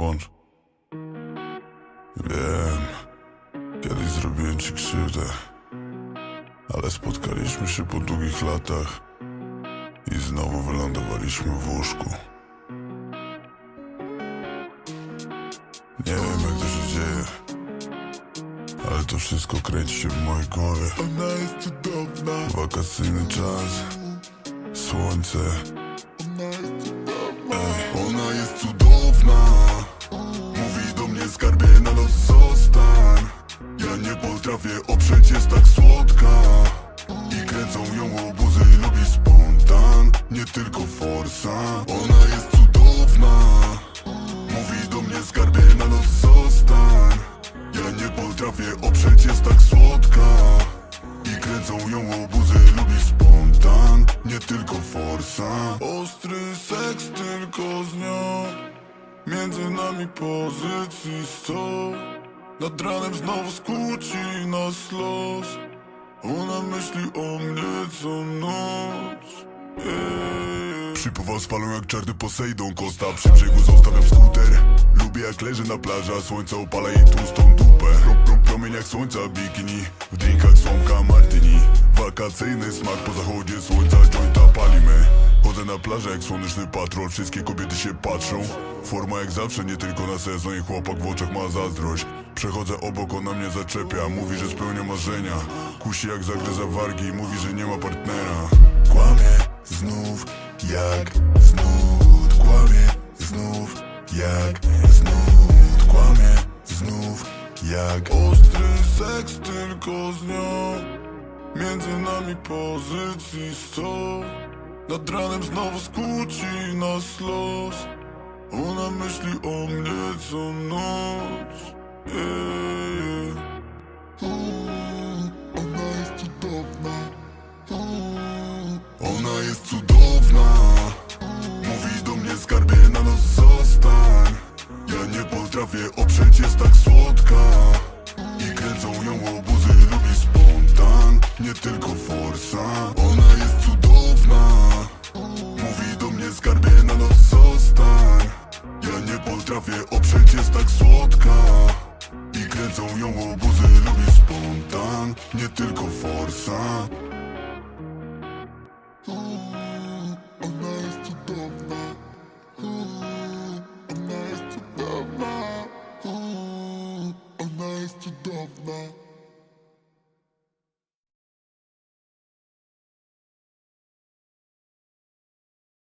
Łącz. Wiem, kiedyś zrobiłem ci krzywdę, ale spotkaliśmy się po długich latach i znowu wylądowaliśmy w łóżku. Nie wiem jak to się dzieje, ale to wszystko kręci się w mojej głowie. Ona jest cudowna. Wakacyjny czas, słońce. Potrafię oprzeć, jest tak słodka. I kręcą ją obuzy, lubi spontan. Nie tylko forsa Ona jest cudowna. Mówi do mnie skarbie na noc zostań. Ja nie potrafię oprzeć, jest tak słodka. I kręcą ją obuzy, lubi spontan. Nie tylko forsa. Ostry seks tylko z nią. Między nami pozycji sto Nad ranem znowu skłóci nas los. Ona myśli o mnie co noc. Yeah. Przypływa z falą jak czarny Poseidon Kosta przy brzegu zostawiam skuter. Lubię jak leży na plaży, a słońce opala jej tłustą dupę. Prom, prom, Promień jak słońca bikini. W drinkach słomka martini Wakacyjny smak po zachodzie słońca Jointa palimy. Chodzę na plażę jak słoneczny patrol. Wszystkie kobiety się patrzą. Forma jak zawsze, nie tylko na sezon. I chłopak w oczach ma zazdrość Przechodzę obok, ona mnie zaczepia Mówi, że spełnia marzenia. Kusi jak zagryza wargi Mówi, że nie ma partnera. Kłamie znów jak znów Kłamie znów jak znów Kłamie znów jak Ostry seks tylko z nią. Między nami pozycji sto. Nad ranem znowu skłóci nas los. Ona myśli o mnie co noc. Ona jest cudowna. Ona jest cudowna Mówi do mnie skarbie na noc zostań. Ja nie potrafię oprzeć, jest tak słodka. I kręcą ją łobuzy, lubi spontan. Nie tylko forsa. Ona jest cudowna. Mówi do mnie skarbie na noc zostań. Ja nie potrafię oprzeć, jest tak słodka bo lubi spontan Nie tylko forsa.